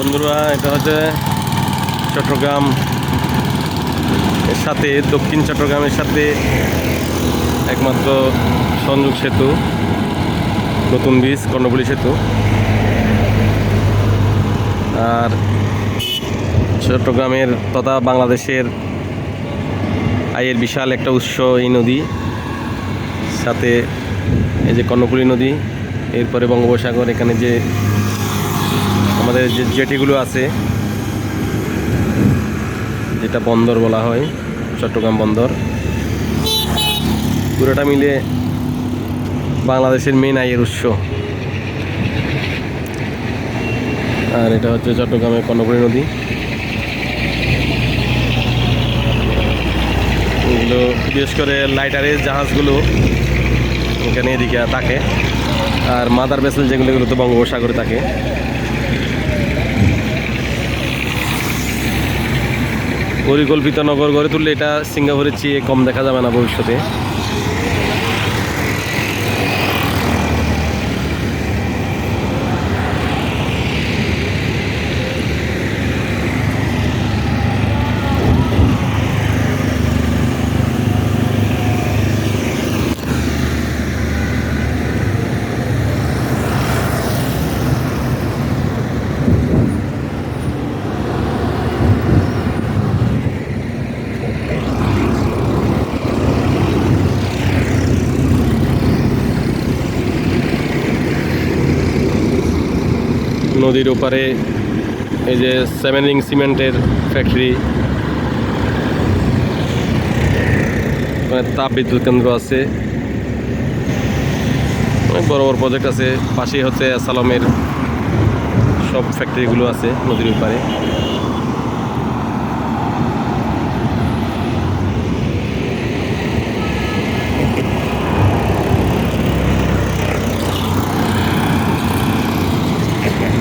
বন্ধুরা, এটা হচ্ছে চট্টগ্রাম এর সাথে, দক্ষিণ চট্টগ্রামের সাথে একমাত্র সংযোগ সেতু, নতুন বীজ কর্ণফুলী সেতু। আর চট্টগ্রামের তথা বাংলাদেশের আয়ের বিশাল একটা উৎস এই নদী। সাথে এই যে কর্ণফুলী নদী, এরপরে বঙ্গোপসাগর, এখানে যে আমাদের যে জেটিগুলো আছে, যেটা বন্দর বলা হয়, চট্টগ্রাম বন্দর, পুরোটা মিলে বাংলাদেশের মেন আয়ের উৎস। আর এটা হচ্ছে চট্টগ্রামের কর্ণপুরী নদী। এগুলো বিশেষ করে লাইটারের জাহাজগুলো এখানে এদিকে থাকে। আর মাদার বেসেল যেগুলো, এগুলো তো বঙ্গোপসাগরে থাকে। পরিকল্পিত নগর গড়ে তুললে এটা সিঙ্গাপুরের চেয়ে কম দেখা যাবে না ভবিষ্যতে। নদীর ওপারে এই যে সেভেন সিমেন্টের ফ্যাক্টরি তাপ বিদ্যুৎ কেন্দ্র আছে। অনেক বড় বড় প্রজেক্ট আছে। পাশেই হচ্ছে সালমের সব ফ্যাক্টরিগুলো আছে নদীর ওপারে।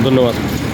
ধন্যবাদ।